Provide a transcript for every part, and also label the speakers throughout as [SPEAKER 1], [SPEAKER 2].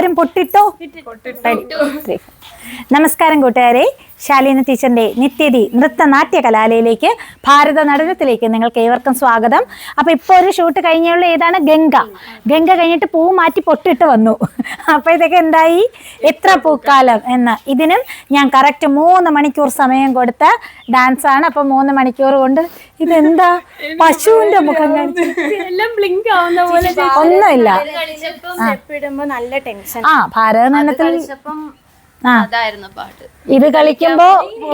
[SPEAKER 1] എല്ലാരും പൊട്ടിട്ടോ? നമസ്കാരം കൂട്ടുകാരെ. ശാലീന ടീച്ചറിന്റെ നിത്യതി നൃത്തനാട്യ കലാലയിലേക്ക് ഭാരത നടനത്തിലേക്ക് നിങ്ങൾക്ക് ഏവർക്കും സ്വാഗതം. അപ്പൊ ഇപ്പൊ ഒരു ഷൂട്ട് കഴിഞ്ഞുള്ള ഏതാണ്? ഗംഗ. ഗംഗ കഴിഞ്ഞിട്ട് പൂ മാറ്റി പൊട്ടിട്ട് വന്നു. അപ്പോഴത്തേക്ക് എന്തായി? എത്ര പൂക്കാലം എന്ന് ഇതിനും ഞാൻ കറക്റ്റ് മൂന്ന് മണിക്കൂർ സമയം കൊടുത്ത ഡാൻസ് ആണ്. അപ്പൊ മൂന്ന് മണിക്കൂർ കൊണ്ട് ഇതെന്താ? പശുവിന്റെ മുഖം ഒന്നുമില്ല. ആ. ഭാരതനടനത്തിൽ
[SPEAKER 2] അതായിരുന്നു പാട്ട്.
[SPEAKER 1] ഇത് കളിക്കുമ്പോ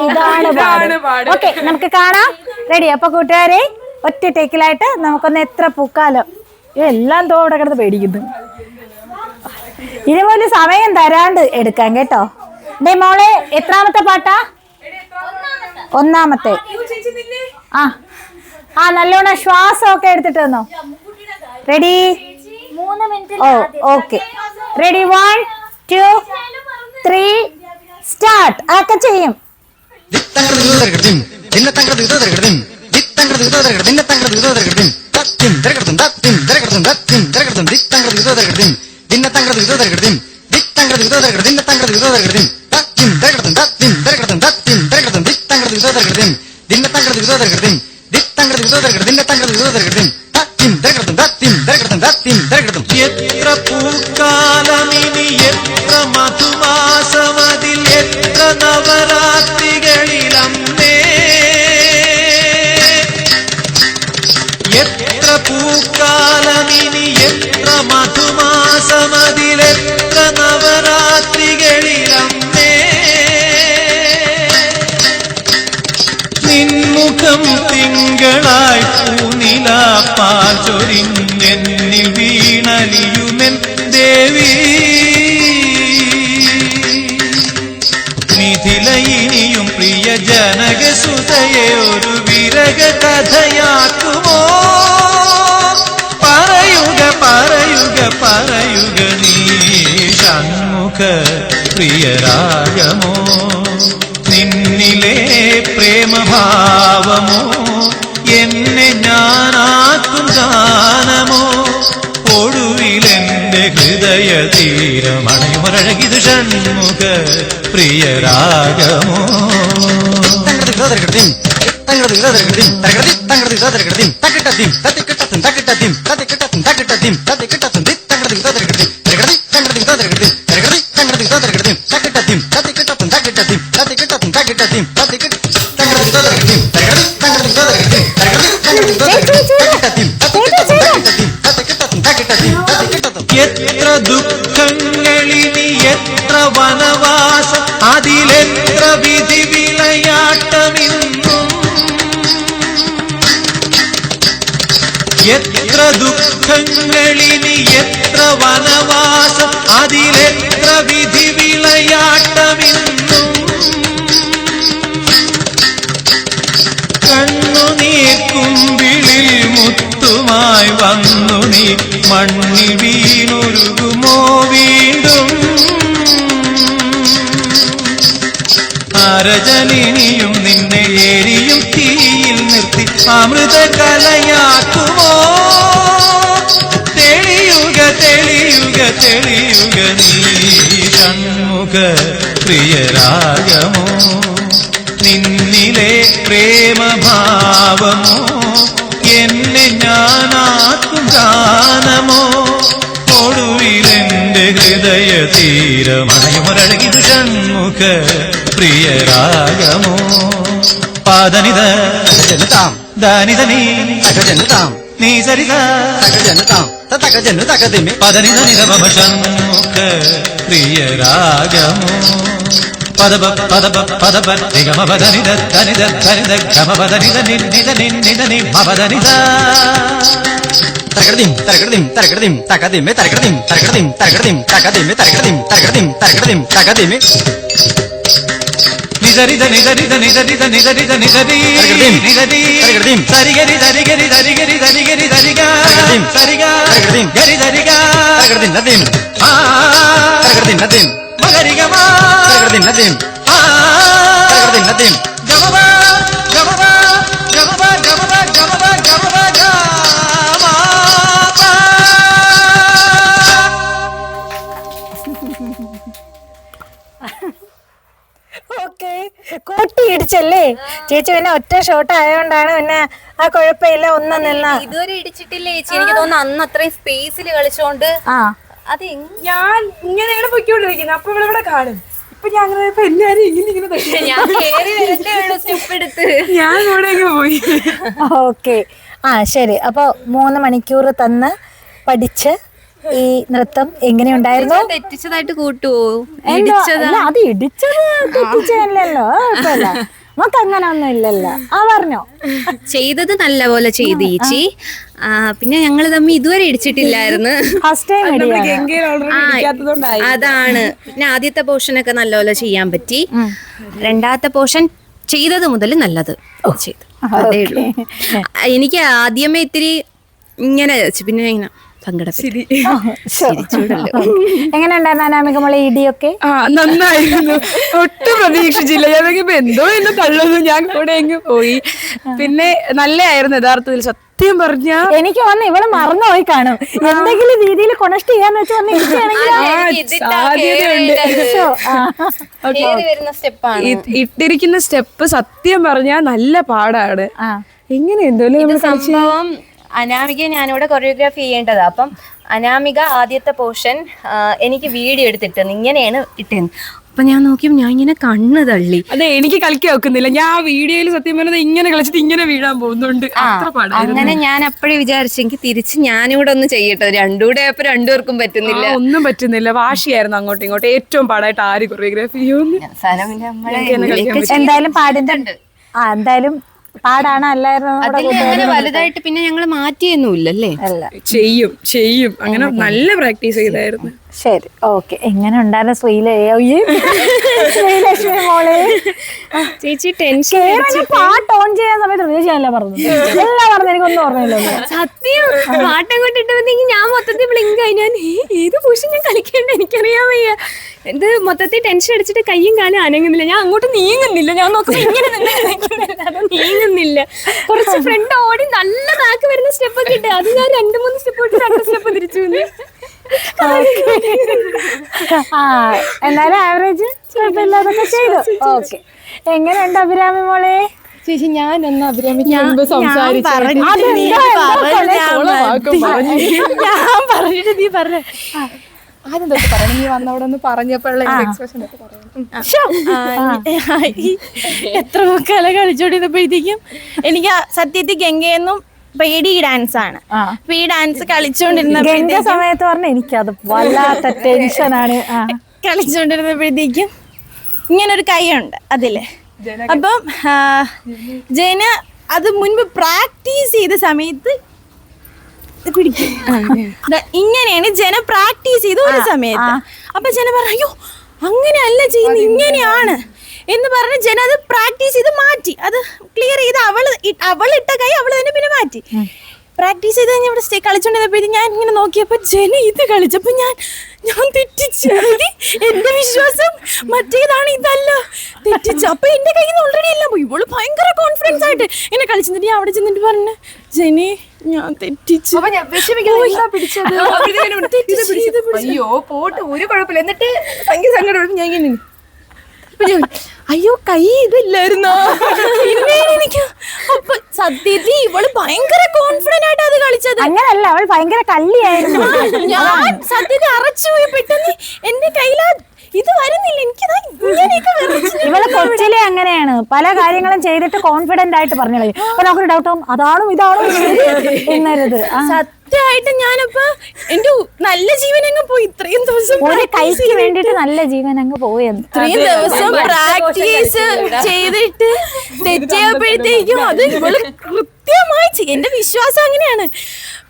[SPEAKER 1] ഇതാണ് പാട്. ഓക്കെ നമുക്ക് കാണാം. റെഡി. അപ്പൊ കൂട്ടുകാരെ ഒറ്റ ടേക്കിലായിട്ട് നമുക്കൊന്ന് എത്ര പൂക്കാലം. എല്ലാം തോടെ കിടന്ന് പേടിക്കുന്നു. ഇതുപോലെ സമയം തരാണ്ട് എടുക്കാം കേട്ടോ. ഡേ മോളെ എത്രാമത്തെ പാട്ടാ? ഒന്നാമത്തെ. ആ. ആ നല്ലോണം ശ്വാസം ഒക്കെ എടുത്തിട്ട് തന്നോ റെഡി
[SPEAKER 2] മൂന്ന് minute
[SPEAKER 1] oh okay. Ready one two three start ഒക്കെ ചെയ്യും
[SPEAKER 3] എത്ര പൂക്കാലമിനി നവരാത്രികളിലമ്മേ. എത്ര പൂക്കാലമിനി എത്ര മധുമാസമതിലെത്ര നവരാത്രികളിലമ്മേ. നിൻമുഖം തിങ്കളായി ഒരു വിരക കഥയാക്കുമോ പറയുക പറയുക പറയുക നീ ഷൺമുഖ പ്രിയരാഗമോ നിന്നിലെ പ്രേമഭാവമോ എന്നെ ഞാനാക്കും ഗാനമോ ഒടുവിലെന്റെ ഹൃദയ തീരമണയുമഴകിത് Shanmukha പ്രിയരാഗമോ
[SPEAKER 4] tangradizadergredim, tangradizadergredim, taquetatim, taquetatim, taquetatim,
[SPEAKER 3] taquetatim, ദുഃഖങ്ങളിനി എത്ര വനവാസം അതിലെത്ര വിധി വിളയാട്ടമിന്നും. കണ്ണുനീർക്കുമ്പിളിൽ മുത്തുമായി വന്നു നീ മണ്ണിൽ വീണൊരുകുമോ വീണ്ടും. അരജനിനിയും നിന്നെ ഏരിയും തീയിൽ നിർത്തി അമൃത കലയാക്കുമോ തെളിയുക തെളിയുക നീ ഷൺമുഖ പ്രിയരാഗമോ? നിന്നിലെ പ്രേമഭാവമോ? എന്നെ ഞാനാക്കും ഗാനമോ? ഒടുവിലെന്റെ ഹൃദയ തീരമണയുമരഴകിത് ഷൺമുഖ പ്രിയരാഗമോ? പാദനിത
[SPEAKER 4] ജനതാം
[SPEAKER 3] ദാനിതനീ
[SPEAKER 4] തകജനതാം
[SPEAKER 3] ನೀ ಸರಿಗ ತಗಜನು ತಾಂ ತಗಜನು ತಗದಿಮೆ ಪದನಿದ ನಿರವ ಷಣ್ಮುಖ ಪ್ರಿಯ ರಾಗಮೋ పదబ
[SPEAKER 4] పదబ పదబ నిగమ బదని దని దని గమ బదని దని నిద నిద ని
[SPEAKER 3] మదని తరగడిం తరగడిం తరగడిం తగదిమే
[SPEAKER 4] తరగడిం
[SPEAKER 3] తరగడిం
[SPEAKER 4] తరగడిం
[SPEAKER 3] తగదిమే తరగడిం తరగడిం తరగడిం నిగరిద
[SPEAKER 4] నిగరిద
[SPEAKER 3] నిగరిద
[SPEAKER 4] నిగరిద
[SPEAKER 3] నిగరి నిగరి
[SPEAKER 4] సరిగరి దరిగరి
[SPEAKER 3] దరిగరి
[SPEAKER 4] దరిగరి దరిగా
[SPEAKER 3] సరిగా.
[SPEAKER 4] గరి దరిగా
[SPEAKER 3] నదీం.
[SPEAKER 4] నదీం. మగరిగమా.
[SPEAKER 3] నదీం. నదీం. గమవా గమవా గమవా గమవా గమవా
[SPEAKER 1] గమవా ചേച്ചി പിന്നെ ഒറ്റ ഷോട്ട് ആയതുകൊണ്ടാണ് പിന്നെ ആ കുഴപ്പമില്ല ഒന്ന് നിന്ന.
[SPEAKER 2] ഇതുവരെ ഇടിച്ചിട്ടില്ല ചേച്ചി? എനിക്ക് തോന്നുന്നു അന്ന് അത്രയും സ്പേസിൽ കളിച്ചോണ്ട്
[SPEAKER 1] ആ.
[SPEAKER 2] അത്
[SPEAKER 5] ഞാൻ ഇങ്ങനെയാണ് പൊയ്ക്കൊണ്ടിരിക്കുന്നത് അപ്പൊ ഇവിടെ ഇവിടെ കാണും. ഇപ്പൊ ഞാൻ അങ്ങനെ പോയപ്പോ എല്ലാരും ഇങ്ങനെ ഇങ്ങനെ.
[SPEAKER 2] ഞാൻ കേറി വരണ്ടേ ഉള്ളൂ സ്റ്റെപ്പ് എടുത്ത്
[SPEAKER 5] ഞാൻ കൂടെ പോയി.
[SPEAKER 1] ഓക്കെ. ആ ശരി. അപ്പൊ മൂന്ന് മണിക്കൂർ തന്ന് പഠിച്ച് ഈ നൃത്തം എങ്ങനെയുണ്ടായിരുന്നു
[SPEAKER 2] തെറ്റിച്ചതായിട്ട് കൂട്ടുവോ?
[SPEAKER 1] അത് ഇടിച്ചത് തെറ്റിച്ചല്ലോ കുഴപ്പമില്ല. നമുക്ക് അങ്ങനെ ഒന്നും ഇല്ലല്ലോ ആ പറഞ്ഞോ.
[SPEAKER 2] ചെയ്തത് നല്ല പോലെ ചെയ്ത് ഈച്ചി ആ, പിന്നെ ഞങ്ങൾ തമ്മിൽ ഇതുവരെ ഇടിച്ചിട്ടില്ലായിരുന്നു.
[SPEAKER 1] ഫസ്റ്റ് ടൈം
[SPEAKER 2] ആ, അതാണ്. പിന്നെ ആദ്യത്തെ പോർഷൻ ഒക്കെ നല്ലപോലെ ചെയ്യാൻ പറ്റി. രണ്ടാമത്തെ പോർഷൻ ചെയ്തത് മുതൽ നല്ലത് ചെയ്തു. അതേ ഉള്ളൂ. എനിക്ക് ആദ്യമേ ഇത്തിരി ഇങ്ങനെ വെച്ചു പിന്നെ ഇങ്ങനെ സങ്കടപ്പെട്ടു
[SPEAKER 1] എങ്ങനെ ഉണ്ടായിരുന്നു അനാമിക മോളെ ഇടിയൊക്കെ?
[SPEAKER 5] ആ നന്നായിരുന്നു. ഒട്ടും പ്രതീക്ഷിച്ചില്ല. ഞാൻ നോക്കിയപ്പോ എന്തോ എന്നെ തള്ളുന്നു. ഞാൻ കൂടെ എങ്ങ് പോയി. പിന്നെ നല്ലതായിരുന്നു യഥാർത്ഥത്തിൽ. സത്യം പറഞ്ഞ
[SPEAKER 1] എനിക്ക് വന്ന് ഇവൾ മറന്നുപോയി കാണും. എന്തെങ്കിലും രീതിയിൽ കൊണക്ട് ചെയ്യാന്ന് വെച്ചാൽ വന്ന് ഇരിക്കുകയാണെങ്കിൽ
[SPEAKER 2] കേറി വരുന്ന സ്റ്റെപ്പാണ്.
[SPEAKER 5] ഇട്ടിരിക്കുന്ന സ്റ്റെപ്പ് സത്യം പറഞ്ഞാൽ നല്ല പാടാണ്. എങ്ങനെ എന്തോലും
[SPEAKER 2] സംഭവം അനാമിക ഞാനിവിടെ കൊറിയോഗ്രാഫി ചെയ്യേണ്ടത്. അപ്പം അനാമിക ആദ്യത്തെ പോർഷൻ എനിക്ക് വീഡിയോ എടുത്തിട്ട് ഇങ്ങനെയാണ് ഇട്ടേന്ന്. അപ്പൊ ഞാൻ നോക്കിയും ഞാൻ ഇങ്ങനെ കണ്ണ് തള്ളി.
[SPEAKER 5] അതെ എനിക്ക് കളിക്കാൻ വെക്കുന്നില്ല ഞാൻ വീഡിയോയിൽ സത്യം പറഞ്ഞത് ഇങ്ങനെ കളിച്ചിട്ട് ഇങ്ങനെ വീഴാൻ പോകുന്നുണ്ട്.
[SPEAKER 2] അങ്ങനെ ഞാൻ അപ്പോഴേ വിചാരിച്ചു എനിക്ക് തിരിച്ച് ഞാനിവിടെ ഒന്ന് ചെയ്യട്ടെ. രണ്ടുകൂടെ അപ്പൊ രണ്ടുപേർക്കും പറ്റുന്നില്ല.
[SPEAKER 5] ഒന്നും പറ്റുന്നില്ല. വാശിയായിരുന്നു അങ്ങോട്ടും ഇങ്ങോട്ടും. ഏറ്റവും പാടായിട്ട് ആര് കൊറിയോഗ്രാഫി ചെയ്യുന്നു?
[SPEAKER 2] സനമിന്റെ നമ്മളെ
[SPEAKER 1] എന്തായാലും പാടുന്നുണ്ട് ആ എന്തായാലും പാടാണ് അല്ലായിരുന്നു
[SPEAKER 2] വലുതായിട്ട് പിന്നെ ഞങ്ങൾ മാറ്റിയൊന്നുമില്ലല്ലേ
[SPEAKER 1] അല്ല?
[SPEAKER 5] ചെയ്യും ചെയ്യും. അങ്ങനെ നല്ല പ്രാക്ടീസ് ചെയ്തായിരുന്നു.
[SPEAKER 1] ശരി ഓക്കെ. എങ്ങനെ ഉണ്ടായിരുന്നു ശ്രീല? ശ്രീലക്ഷ്മി മോളെ.
[SPEAKER 2] ചേച്ചി ടെൻഷൻ
[SPEAKER 1] പാട്ട് ഓൺ ചെയ്യാൻ സമയത്ത് പ്രതീക്ഷയല്ല പറഞ്ഞു എല്ലാം പറഞ്ഞു എനിക്കൊന്നും ഓർമ്മയില്ല.
[SPEAKER 2] സത്യം. പാട്ടം കൊണ്ടിട്ട് ഞാൻ മൊത്തത്തിൽ ബ്ലിങ്ക് ആയി. ഞാൻ "ഏ, ഏത് പൂഷൻ ഞാൻ കളിക്കേണ്ട എനിക്കറിയാൻ വയ്യ. എന്ത് മൊത്തത്തിൽ ടെൻഷൻ അടിച്ചിട്ട് കയ്യും കാലും അനങ്ങുന്നില്ല. ഞാൻ അങ്ങോട്ട് നീങ്ങുന്നില്ല. ഞാൻ നോക്കുമ്പോ ഇങ്ങനെ നിന്ന് നിൽക്കുന്നില്ലാതെ നീങ്ങുന്നില്ല. കുറച്ച് ഫ്രണ്ട് ഓടി നല്ല നാക്ക് വരുന്ന സ്റ്റെപ്പ് ഒക്കെ ഉണ്ട് അത് ഞാൻ രണ്ട് മൂന്ന് സ്റ്റെപ്പ് ഇട്ട് രണ്ട് സ്റ്റെപ്പ് തിരിച്ചു
[SPEAKER 1] ആ എന്നാലും ആവറേജ് കുഴപ്പമില്ലാതൊക്കെ ചെയ്തു. ഓക്കെ എങ്ങനെയുണ്ട് അഭിരാമി മോളെ?
[SPEAKER 5] ചേച്ചി ഞാൻ എന്ന് അഭിരാമിക്ക് മുമ്പ് സംസാരിച്ചു? ഞാൻ പറഞ്ഞിട്ട് നീ പറഞ്ഞ. ആദ്യം തൊട്ട് പറയണം. നീ വന്നവിടെ ഒന്ന് പറഞ്ഞപ്പോഴുള്ള എക്സ്പ്രഷൻ ഒക്കെ പറയണം.
[SPEAKER 6] എത്ര മുക്കാല കളിച്ചോണ്ടിരുന്നപ്പോഴത്തേക്കും എനിക്ക് സത്യത്തിൽ ഗംഗയെന്നും പേടി ഈ ഡാൻസ് ആണ്. അപ്പൊ ഈ ഡാൻസ് കളിച്ചോണ്ടിരുന്ന
[SPEAKER 1] സമയത്ത് പറഞ്ഞ എനിക്കത് വല്ലാത്ത ടെൻഷനാണ്
[SPEAKER 6] കളിച്ചോണ്ടിരുന്നപ്പോഴത്തേക്കും ഇങ്ങനൊരു കൈയുണ്ട് അതിൽ. അപ്പം ജന അത് മുൻപ് പ്രാക്ടീസ് ചെയ്ത സമയത്ത് പിടിക്ക്. ദാ ഇങ്ങനെയാണ് ജന പ്രാക്ടീസ് ചെയ്ത ഒരു സമയത്ത്. അപ്പൊ ജന പറഞ്ഞു അയ്യോ അങ്ങനെയല്ല ചെയ്യുന്നത് ഇങ്ങനെയാണ്. എന്ന് പറഞ്ഞ് ജന അത് പ്രാക്ടീസ് ചെയ്ത് മാറ്റി. അത് ക്ലിയർ ചെയ്ത് അവൾ അവൾ ഇട്ട കൈ അവൾ തന്നെ പിന്നെ മാറ്റി. പ്രാക്ടീസ് ചെയ്ത് കഴിഞ്ഞ ഇവിടെ സ്റ്റേ കളിച്ചോണ്ടിരുന്നപ്പോ ഞാൻ ഇങ്ങനെ നോക്കിയപ്പോ ജന ഇത് കളിച്ചപ്പോ ഞാൻ ഞാൻ തെറ്റിച്ചു എന്റെ വിശ്വാസം മറ്റേതാണ് ഇതല്ല. തെറ്റിച്ചു. അപ്പൊ എന്റെ കയ്യിൽ നിന്ന് ഓൾറെഡി എല്ലാം പോയി. ഇവൾ ഭയങ്കര കോൺഫിഡൻസ് ആയിട്ട് എന്നെ കളിച്ചിട്ട് ഞാൻ അവിടെ ചെന്നിട്ട് പറഞ്ഞു ജനി ഞാൻ തെറ്റിച്ചു.
[SPEAKER 5] അയ്യോ പോട്ട് ഒരു കുഴപ്പമില്ല. എന്നിട്ട് ഭയങ്കര സങ്കടം ഞാൻ ഇങ്ങനെ നിന്നു.
[SPEAKER 6] അയ്യോ കൈ ഇതില്ലായിരുന്നോ? പിന്നെ എനിക്ക് അപ്പൊ സത്യത്തിൽ ഇവൾ ഭയങ്കര കോൺഫിഡന്റ് ആയിട്ട് അത് കളിച്ചത്.
[SPEAKER 1] അങ്ങനല്ല അവൾ ഭയങ്കര കള്ളിയായിരുന്നു.
[SPEAKER 6] ഞാൻ സത്യത്തിൽ അറച്ചു പോയി പെട്ടെന്ന് എന്റെ കയ്യിലാ ഇത് വരുന്നില്ല. എനിക്ക്
[SPEAKER 1] ഇവൾ കൊച്ചിലെ അങ്ങനെയാണ്. പല കാര്യങ്ങളും ചെയ്തിട്ട് കോൺഫിഡന്റ് ആയിട്ട് പറഞ്ഞു കളയും. അപ്പൊ നമുക്കൊരു ഡൗട്ട് ആവും അതാണോ ഇതാണോ എന്നരുത്.
[SPEAKER 6] സത്യമായിട്ട് ഞാനപ്പോ എന്റെ നല്ല ജീവൻ അങ്ങ് പോയി. ഇത്രയും ദിവസം
[SPEAKER 1] ഒരു കൈക്ക്. വേണ്ടിട്ട് നല്ല ജീവൻ അങ്ങ് പോയെന്ന്
[SPEAKER 6] ഇത്രയും ദിവസം പ്രാക്ടീസ് ചെയ്തിട്ട് തെറ്റിയപ്പോഴത്തേക്കും അത് ഇവൾ കൃത്യമായി എന്റെ വിശ്വാസം അങ്ങനെയാണ്.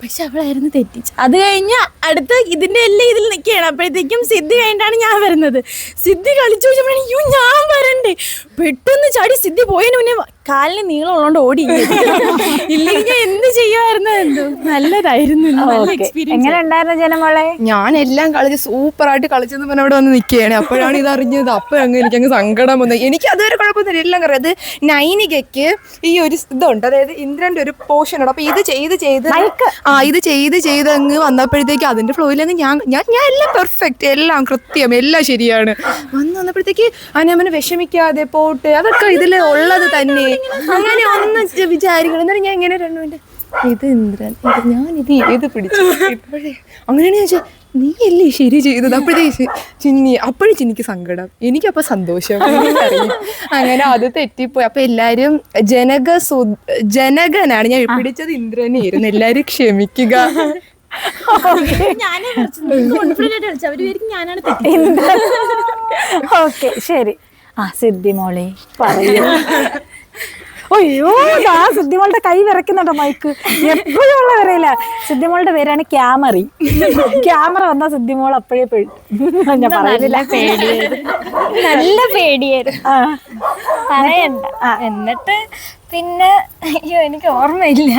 [SPEAKER 6] പക്ഷെ അവളായിരുന്നു തെറ്റിച്ച് അത് കഴിഞ്ഞ് അടുത്ത ഇതിന്റെ എല്ലാം ഇതിൽ നിൽക്കുകയാണ്. അപ്പോഴത്തേക്കും സിദ്ധി കഴിഞ്ഞിട്ടാണ് ഞാൻ വരുന്നത്. സിദ്ധി കളിച്ചു ചോദിച്ചപ്പോഴാണ് അയ്യോ ഞാൻ വരണ്ടേ. പെട്ടെന്ന് ചാടി സിദ്ധി പോയതിന് മുന്നേ കാലിന് നീളം ഉള്ളതുകൊണ്ട് ഓടി ഇല്ലെങ്കിൽ ഞാൻ എന്ത് ചെയ്യുമായിരുന്നു എന്തോ. നല്ലതായിരുന്നു
[SPEAKER 1] എങ്ങനെ ഉണ്ടായിരുന്നു ജനമോളെ?
[SPEAKER 5] ഞാൻ എല്ലാം കളിച്ച് സൂപ്പറായിട്ട് കളിച്ചെന്ന് പറഞ്ഞ അവിടെ വന്ന് നിൽക്കുകയാണ്. അപ്പോഴാണ് ഇത് അറിഞ്ഞത്. അപ്പോൾ അങ്ങ് എനിക്ക് അങ്ങ് സങ്കടം വന്നത് എനിക്ക് അതുവരെ കുഴപ്പമൊന്നുമില്ല. എല്ലാം കറിയാം അത് നൈനികയ്ക്ക് ഈ ഒരു ഇതുണ്ട്. അതായത് ഇന്ദ്രൻ ഫ്ലോന്റെ ഒരു പോർഷൻ ഉണ്ട്. അപ്പൊ ഇത് ചെയ്ത് ചെയ്ത് ആ ഇത് ചെയ്ത് ചെയ്ത് അങ്ങ് വന്നപ്പോഴത്തേക്ക് അതിന്റെ ഫ്ലോയിൽ അങ്ങ് ഞാൻ ഞാൻ ഞാൻ എല്ലാം പെർഫെക്റ്റ് എല്ലാം കൃത്യം. എല്ലാം ശരിയാണ്. വന്ന് വന്നപ്പോഴത്തേക്ക് അനമ്മനെ വിഷമിക്കാതെ പോട്ട്. അതൊക്കെ ഇതിൽ ഉള്ളത് തന്നെ. അങ്ങനെ ഒന്ന് വിചാരിക്കണം. എന്നാലും ഞാൻ ഇങ്ങനെ രണ്ടു മിനിറ്റ് ഇത് ഇന്ദ്രൻ. ഇത് ഞാൻ ഇത് ഏത് പിടിച്ചു? ഇപ്പോഴേ. അങ്ങനെയാണ് ഞാൻ ചോദിച്ചത്, നീ അല്ലേ ശരി ചെയ്തത്? അപ്പോഴത്തേക്ക് ചിന്നി അപ്പോഴും ചിന്നിക്ക് സങ്കടം. എനിക്കപ്പോ സന്തോഷം. അങ്ങനെ അത് തെറ്റിപ്പോയി. അപ്പൊ എല്ലാരും ജനക സു ജനകനാണ്. ഞാൻ പിടിച്ചത് ഇന്ദ്രനായിരുന്നു എല്ലാരും ക്ഷമിക്കുക.
[SPEAKER 1] ഓക്കെ ശരി. ആ സിദ്ധി മോളെ പറയൂ. അയ്യോ ആ സിദ്ധിമോളുടെ കൈ വിറയ്ക്കുന്നുണ്ടോ മൈക്ക് എപ്പോഴും ഉള്ള വിറയില്ല സിദ്ധിമോളുടെ പേരാണ് ക്യാമറി. ക്യാമറ വന്ന സിദ്ധിമോൾ അപ്പോഴേ പെഴു ഞാൻ പറയുന്നില്ല
[SPEAKER 2] നല്ല പേടിയായിരുന്നു.
[SPEAKER 1] ആ.
[SPEAKER 2] പറയണ്ട. എന്നിട്ട് പിന്നെ അയ്യോ എനിക്ക് ഓർമ്മയില്ല.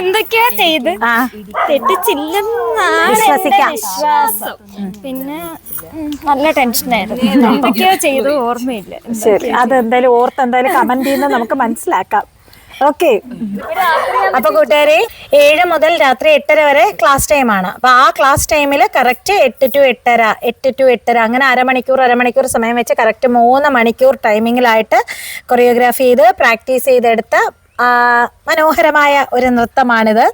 [SPEAKER 2] എന്തൊക്കെയാ ചെയ്ത്? തെറ്റിച്ചില്ലെന്നാണ് വിശ്വാസം. പിന്നെ നല്ല ടെൻഷനായിരുന്നു. എന്തൊക്കെയാ ചെയ്തു ഓർമ്മയില്ല.
[SPEAKER 1] ശരി. അത് എന്തായാലും ഓർത്ത് എന്തായാലും കമന്റ് ചെയ്യുന്ന നമുക്ക് മനസ്സിലാക്കാം. ഓക്കെ അപ്പൊ കൂട്ടുകാരെ ഏഴ് മുതൽ രാത്രി എട്ടര വരെ ക്ലാസ് ടൈം ആണ്. അപ്പൊ ആ ക്ലാസ് ടൈമിൽ കറക്റ്റ് എട്ട് ടു എട്ടര എട്ട് ടു എട്ടര അങ്ങനെ അരമണിക്കൂർ അരമണിക്കൂർ സമയം വെച്ച് കറക്റ്റ് മൂന്ന് മണിക്കൂർ ടൈമിങ്ങിലായിട്ട് കൊറിയോഗ്രാഫി ചെയ്ത് പ്രാക്ടീസ് ചെയ്തെടുത്ത മനോഹരമായ ഒരു നൃത്തമാണിത്.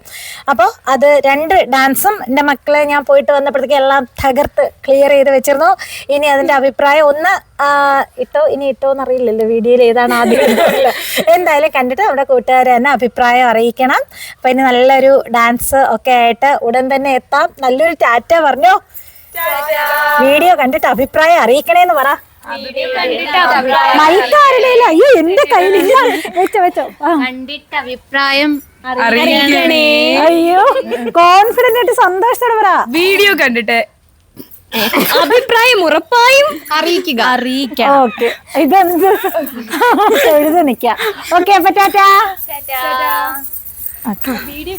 [SPEAKER 1] അപ്പോൾ അത് രണ്ട് ഡാൻസും എന്റെ മക്കളെ ഞാൻ പോയിട്ട് വന്നപ്പോഴത്തേക്ക് എല്ലാം തകർത്ത് ക്ലിയർ ചെയ്ത് വെച്ചിരുന്നു. ഇനി അതിന്റെ അഭിപ്രായം ഒന്ന് ഇട്ടോ ഇനി ഇട്ടോ എന്നറിയില്ലല്ലോ വീഡിയോയിൽ ഏതാണ് ആദ്യം. എന്തായാലും കണ്ടിട്ട് നമ്മുടെ കൂട്ടുകാർ തന്നെ അഭിപ്രായം അറിയിക്കണം. അപ്പം ഇനി നല്ലൊരു ഡാൻസ് ഒക്കെ ആയിട്ട് ഉടൻ തന്നെ എത്താം. നല്ലൊരു ടാറ്റ പറഞ്ഞോ. വീഡിയോ കണ്ടിട്ട് അഭിപ്രായം അറിയിക്കണേന്ന് പറ. മൈക്കാരുടെ അയ്യോ എന്റെ കയ്യിലില്ല വെച്ചോ വെച്ചോ.
[SPEAKER 2] കണ്ടിട്ട് അഭിപ്രായം
[SPEAKER 5] അറിയിക്കണേ.
[SPEAKER 1] അയ്യോ കോൺഫിഡന്റ് ആയിട്ട് സന്തോഷത്തോടെ പറ.
[SPEAKER 5] വീഡിയോ കണ്ടിട്ട്
[SPEAKER 2] അഭിപ്രായം ഉറപ്പായും അറിയിക്കുക. അറിയിക്കാം
[SPEAKER 1] ഓക്കെ. ഇതെന്ത്? എഴുതി നിക്കാം ഓക്കെ അപ്പൊ ടാറ്റാ.
[SPEAKER 5] വീഡിയോ